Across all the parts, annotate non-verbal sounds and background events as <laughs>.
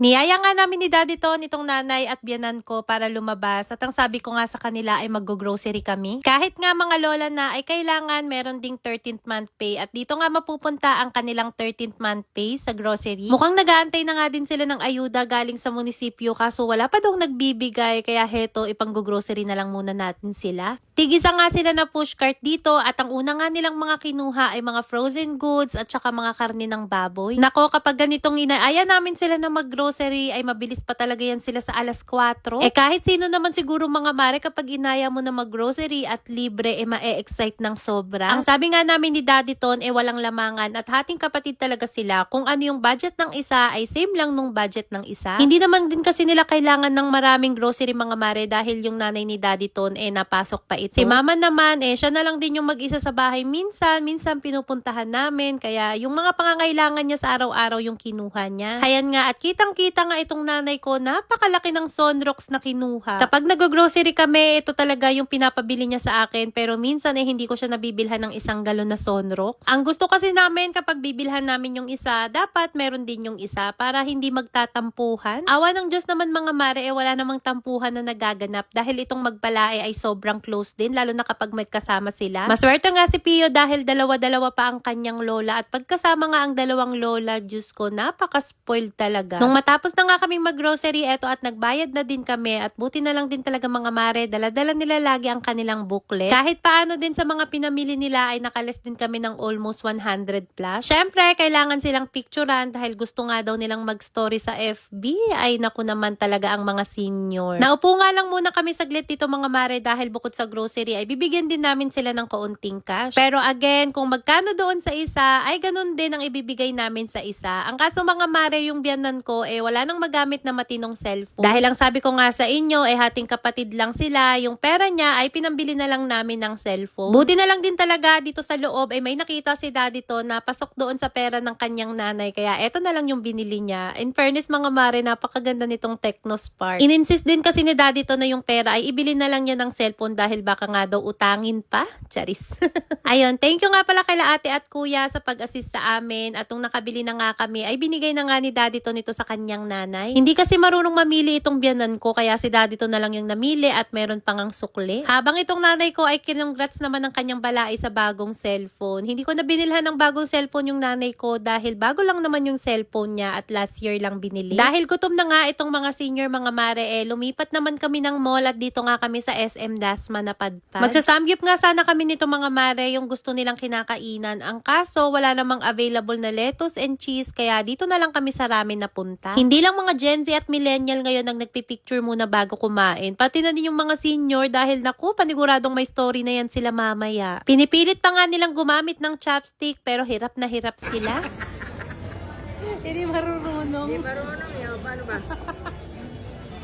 Niyaya nga namin ni Daddy Ton itong nanay at biyanan ko para lumabas at ang sabi ko nga sa kanila ay mag-grocery kami. Kahit nga mga lola na ay kailangan meron ding 13th month pay at dito nga mapupunta ang kanilang 13th month pay sa grocery. Mukhang nag-aantay na nga din sila ng ayuda galing sa munisipyo kaso wala pa daw nagbibigay kaya heto ipang-grocery na lang muna natin sila. Tigisa nga sila na pushcart dito at ang una nga nilang mga kinuha ay mga frozen goods at saka mga karne ng baboy. Nako kapag ganitong inaaya namin sila na mag-grocery ay mabilis pa talaga yan sila sa alas 4. Eh kahit sino naman siguro mga mare kapag inaya mo na mag-grocery at libre eh ma-excite ng sobra. Ang sabi nga namin ni Daddy Ton eh walang lamangan at hating kapatid talaga sila. Kung ano yung budget ng isa ay same lang nung budget ng isa. Hindi naman din kasi nila kailangan ng maraming grocery mga mare dahil yung nanay ni Daddy Ton eh napasok pa ito. Si mama naman eh siya na lang din yung mag-isa sa bahay minsan, minsan pinupuntahan namin kaya yung mga pangangailangan niya sa araw-araw yung kinuha niya. Hayan nga at kitang-kita nga itong nanay ko napakalaki ng sunrocks na kinuha. Kapag nag-grocery kami, ito talaga yung pinapabili niya sa akin pero minsan eh hindi ko siya nabibilhan ng isang galon na sunrocks. Ang gusto kasi namin kapag bibilhan namin yung isa, dapat meron din yung isa para hindi magtatampuhan. Awa ng Diyos naman mga mare, eh wala namang tampuhan na nagaganap dahil itong magbalae ay sobrang close din lalo na kapag magkasama sila. Maswerte nga si Pio dahil dalawa-dalawa pa ang kanyang lola at pagkasama nga ang dalawang lola, Diyos ko, napaka-spoiled talaga. Nung matapos na nga kaming mag-grocery, eto at nagbayad na din kami at buti na lang din talaga mga mare, dala-dala nila lagi ang kanilang booklet. Kahit paano din sa mga pinamili nila ay nakales din kami ng almost 100 plus. Syempre, kailangan silang picturean dahil gusto nga daw nilang mag-story sa FB. Ay naku naman talaga ang mga senior. Naupo nga lang muna kami saglit dito mga mare dahil bukod sa grocery ay bibigyan din namin sila ng kaunting cash. Pero again, kung magkano doon sa isa, ay ganun din ang ibibigay namin sa isa. Ang kaso mga mare, yung biyanan ko, eh wala nang magamit na matinong cellphone. Dahil ang sabi ko nga sa inyo, eh hating kapatid lang sila, yung pera niya ay pinambili na lang namin ng cellphone. Buti na lang din talaga dito sa loob, ay may nakita si daddy to na pasok doon sa pera ng kanyang nanay. Kaya eto na lang yung binili niya. In fairness mga mare, napakaganda nitong Techno Spark. Ininsist din kasi ni daddy to na yung pera ay ibili na lang niya ng cellphone dahil baka nga daw utangin pa. Charis. <laughs> Ayun, thank you nga pala kay ate at kuya sa pag-assist sa amin. At nung nakabili na nga kami, ay binigay na nga ni daddy to nito sa kanyang nanay. Hindi kasi marunong mamili itong biyanan ko, kaya si daddy to na lang yung namili at meron pang ang sukli. Habang itong nanay ko ay kinongrats naman ng kanyang balai sa bagong cellphone. Hindi ko na binilhan ng bagong cellphone yung nanay ko dahil bago lang naman yung cellphone niya at last year lang binili. Dahil gutom na nga itong mga senior mga mare eh, lumipat naman kami ng mall at dito nga kami sa SM Dasma na padpad. Magsasamgyup nga sana kami nito mga mare yung gusto nilang kinakainan. Ang kaso, wala namang available na lettuce and cheese kaya dito na lang kami sa ramen napunta. Hindi lang mga Gen Z at millennial ngayon ang nagpipicture muna bago kumain. Pati na din yung mga senior dahil naku, paniguradong may story na yan sila mamaya. Pinipilit pa nga nilang gumamit ng chopstick pero hirap na hirap sila. <laughs> Hindi marunong. Hindi marunong yun. Paano ba?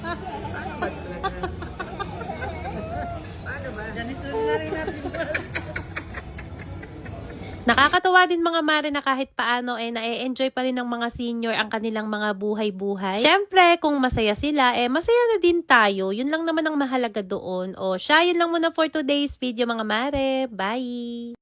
Paano <laughs> ba Nakakatuwa din mga mare na kahit paano eh na-enjoy pa rin ng mga senior ang kanilang mga buhay-buhay. Syempre, kung masaya sila, eh masaya na din tayo. Yun lang naman ang mahalaga doon. O siya, yun lang muna for today's video mga mare. Bye!